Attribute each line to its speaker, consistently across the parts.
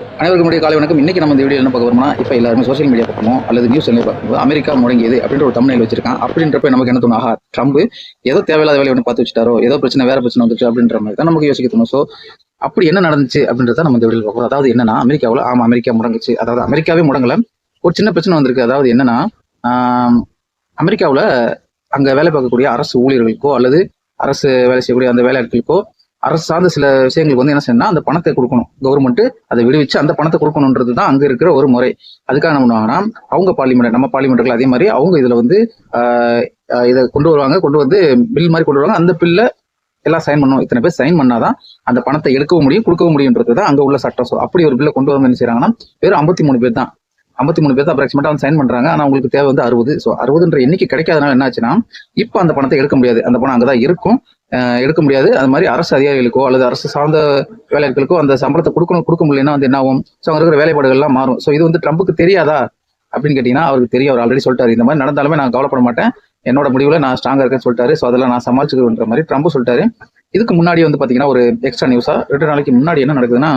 Speaker 1: அனைவருக்கும் முடிய காலை வணக்கம். இன்னைக்கு நம்ம இந்த வீடியோ என்ன பார்க்க போறோம்னா இப்போ எல்லாருமே சோஷியல் மீடியா பார்க்கணும் அல்லது நியூஸ் சேனல் பார்க்கும்போது அமெரிக்கா முடங்கியது அப்படின்ற ஒரு தமிழில் வச்சிருக்கான். அப்படின்றப்ப நமக்கு என்ன தோணும்? ஆஹா ட்ரம்ப் ஏதோ தேவையில்லாத வேலையை ஒன்று பார்த்து வச்சுட்டாரோ? ஏதோ பிரச்சனை வேறு பிரச்சனை வந்துச்சு அப்படின்ற மாதிரி தான் நமக்கு யோசிக்க தோணும். ஸோ அப்படி என்ன நடந்துச்சு அப்படின்றத நம்ம இந்த வீடியோ பார்க்கணும் அதாவது என்னன்னா அமெரிக்காவில் ஆமாம் அமெரிக்கா முடங்குச்சு. அதாவது அமெரிக்காவே முடங்கல. ஒரு சின்ன பிரச்சனை வந்திருக்கு. அதாவது என்னன்னா அமெரிக்காவில் அங்கே வேலை பார்க்கக்கூடிய அரசு ஊழியர்களுக்கோ அல்லது அரசு வேலை செய்யக்கூடிய அந்த வேலையாட்களுக்கோ அரசு சார்ந்த சில விஷயங்களுக்கு வந்து என்ன செய்யணும்னா அந்த பணத்தை கொடுக்கணும். கவர்மெண்ட் அதை விடுவிச்சு அந்த பணத்தை கொடுக்கணுன்றது தான் அங்க இருக்கிற ஒரு முறை. அதுக்காக என்ன பண்ணுவாங்கன்னா அவங்க பார்லிமெண்ட் நம்ம பார்லிமெண்ட்கள் அதே மாதிரி அவங்க இதுல வந்து ஆஹ், இதை கொண்டு வருவாங்க. கொண்டு வந்து பில் மாதிரி கொண்டு வருவாங்க. அந்த பில்ல எல்லாம் சைன் பண்ணணும். இத்தனை பேர் சைன் பண்ணாதான் அந்த பணத்தை எடுக்கவும் முடியும் கொடுக்கவும் முடியுன்றது தான் அங்க உள்ள சட்டம். ஸோ அப்படி ஒரு பில்லை கொண்டு வந்து என்ன செய்யறாங்கன்னா வெறும் ஐம்பத்தி மூணு பேர் தான். ஐம்பத்தி மூணு பேர் தான் அப்ராக்சிமேட்டா வந்து சைன் பண்றாங்க. ஆனா அவங்களுக்கு தேவை வந்து அறுபது. ஸோ அறுபதுன்ற எண்ணிக்கை கிடைக்காதனால என்ன ஆச்சுன்னா இப்போ அந்த பணத்தை எடுக்க முடியாது. அந்த பணம் அங்கதான் இருக்கும். எடுக்க முடியாது. அது மாதிரி அரசு அதிகாரிகளுக்கோ அல்லது அரசு சார்ந்த வேலைகளுக்கோ அந்த சம்பளத்தை கொடுக்கணும் கொடுக்க முடியலன்னா வந்து என்ன ஆகும் ஸோ அங்க இருக்கிற வேலைப்பாடுகள்லாம் மாறும். ஸோ இது வந்து ட்ரம்புக்கு தெரியாதா? அப்படின்னு கேட்டீங்கன்னா அவருக்கு தெரியும். அவர் ஆல்ரெடி சொல்லிட்டாரு. இந்த மாதிரி நடந்தாலுமே நான் கவலைப்பட மாட்டேன். என்னோட முடிவுல நான் ஸ்ட்ராங்கா இருக்கேன்னு சொல்லிட்டாரு. ஸோ அதெல்லாம் நான் சமாளிச்சுக்கிறேன்ற மாதிரி ட்ரம்ப் சொல்லிட்டாரு. இதுக்கு முன்னாடி வந்து பாத்தீங்கன்னா ஒரு எக்ஸ்ட்ரா நியூஸா ரெண்டு நாளைக்கு முன்னாடி என்ன நடக்குதுன்னா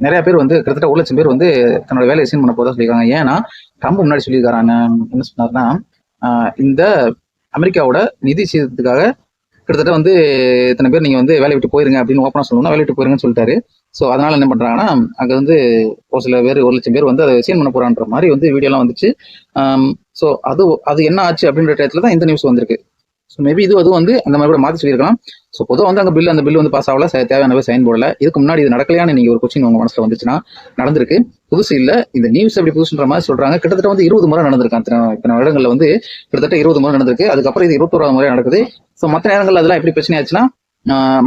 Speaker 1: நிறைய பேர் வந்து கிட்டத்தட்ட ஒரு லட்சம் பேர் வந்து தன்னோட வேலையை சீன் பண்ண போதா சொல்லியிருக்காங்க. ஏன்னா ட்ரம்ப் முன்னாடி சொல்லியிருக்காரு. என்ன சொன்னாருன்னா இந்த அமெரிக்காவோட நிதி சீர்திருத்தத்துக்காக கிட்டத்தட்ட வந்து இத்தனை பேர் நீங்கள் வந்து வேலையை விட்டு போயிருங்க அப்படின்னு ஓப்பனாக சொல்லணும்னா வேலையை விட்டு போயிருங்கன்னு சொல்லிட்டாரு. ஸோ அதனால் என்ன பண்றாங்கன்னா அங்கே வந்து ஒரு சில பேர் ஒரு லட்சம் பேர் வந்து அதை சீன் பண்ண போகிறான்ற மாதிரி வந்து வீடியோலாம் வந்துச்சு. ஸோ அது அது என்ன ஆச்சு அப்படின்ற டயத்துல தான் இந்த நியூஸ் வந்திருக்கு. ஸோ மேபி இது அதுவும் வந்து அந்த மாதிரி கூட மாற்றி சொல்லியிருக்கலாம். ஸோ பொதுவாக வந்து அங்கே பில் அந்த பில் வந்து பாஸ் ஆகல. ச- தேவையான சைன் போடல. இதுக்கு முன்னாடி இது நடக்கலையான நீங்கள் ஒரு கொஸ்டின் உங்கள் மனசில் வந்துச்சுன்னா நடந்திருக்கு. புதுசு இல்லை. இந்த நியூஸ் அப்படி புதுசுன்ற மாதிரி சொல்கிறாங்க கிட்டத்தட்ட வந்து இருபது முறை நடந்திருக்கு. அத்தனை இத்தனை இடங்களில் வந்து கிட்டத்தட்ட இருபது முறை நடந்திருக்கு. அதுக்கப்புறம் இது இருபத்தோராது முறை நடக்குது. ஸோ மற்ற நேரங்களில் அதெல்லாம் எப்படி பிரச்சனை ஆச்சுன்னா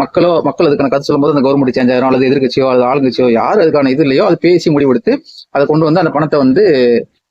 Speaker 1: மக்களோ மக்கள் அதுக்கான கருத்து சொல்லும்போது அந்த கவர்மெண்ட் சேஞ்ச் ஆயிரும். அல்லது எதிர்க்கட்சியோ அல்லது ஆளுங்கட்சியோ யார் அதுக்கான இது இல்லையோ அது பேசி முடிவெடுத்து அதை கொண்டு வந்து அந்த பணத்தை வந்து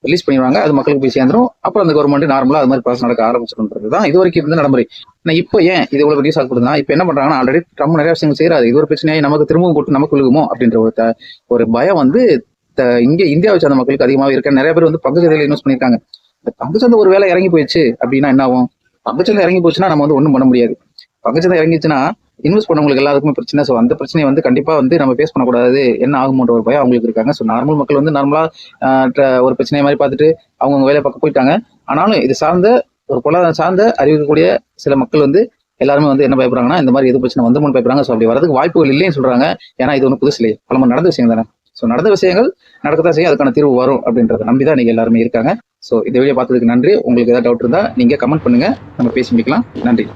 Speaker 1: ரிலீஸ் பண்ணிடுவாங்க. அது மக்களுக்கு போய் சேர்ந்துரும். அப்புறம் அந்த கவர்மெண்ட் நார்மலாக அது மாதிரி ப்ராசஸ் நடக்க ஆரம்பிச்சிருன்றது தான் இது வரைக்கும் இருந்த நடைமுறை. நான் இப்போ ஏன் இது இவ்வளோ ரிலீஸ் ஆகப்படுதுன்னா இப்போ என்ன பண்ணுறாங்கன்னா ஆல்ரெடி ட்ரம்ப் நிறைய விஷயங்கள் செய்யறாரு இது ஒரு பிரச்சனையாகி நமக்கு திரும்பவும் போட்டு நமக்கு விழுகுமோ அப்படின்ற ஒரு த- ஒரு பயம் வந்து த- இந்தியாவை சார்ந்த மக்களுக்கு அதிகமாக இருக்க. நிறைய பேர் வந்து பங்குச்சந்தையில இன்வெஸ்ட் பண்ணியிருக்காங்க. இந்த பங்குச்சந்தை ஒரு வேலை இறங்கி போயிடுச்சு அப்படின்னா என்ன ஆகும்? பங்குச்சந்தை இறங்கி போச்சுன்னா நம்ம வந்து ஒன்றும் பண்ண முடியாது. பங்குச்சந்தை இறங்கிச்சுன்னா இன்வெஸ்ட் பண்ணவங்களுக்கு எல்லாருக்குமே பிரச்சனை. ஸோ அந்த பிரச்சனையை வந்து கண்டிப்பாக வந்து நம்ம ஃபேஸ் பண்ணக்கூடாது. என்ன ஆகுமோன்ற ஒரு பயம் அவங்களுக்கு இருக்காங்க. ஸோ நார்மல் மக்கள் வந்து நார்மலாக ஒரு பிரச்சனை மாதிரி பார்த்துட்டு அவங்கவுங்க வேலை பார்க்க போயிட்டாங்க. ஆனாலும் இது சார்ந்த ஒரு பொருளாதாரம் சார்ந்த அறிவிக்கக்கூடிய சில மக்கள் வந்து எல்லாருமே வந்து என்ன பயப்படுறாங்கன்னா இந்த மாதிரி எது பிரச்சனை வந்து பயப்படுறாங்க. ஸோ அப்படி வரதுக்கு வாய்ப்புகள் இல்லைன்னு சொல்றாங்க. ஏன்னா இது ஒன்றும் புதுசு இல்லையே. பலமா நடந்த விஷயம் தானே. ஸோ நடந்த விஷயங்கள் நடக்கத்தான் செய்யும். அதுக்கான தீர்வு வரும் அப்படின்றத நம்பி தான் நீங்கள் எல்லாருமே இருக்காங்க. ஸோ இந்த வீடியோ பார்த்ததுக்கு நன்றி. உங்களுக்கு ஏதாவது டவுட் இருந்தால் நீங்கள் கமெண்ட் பண்ணுங்க. நம்ம பேசி முடிக்கலாம். நன்றி.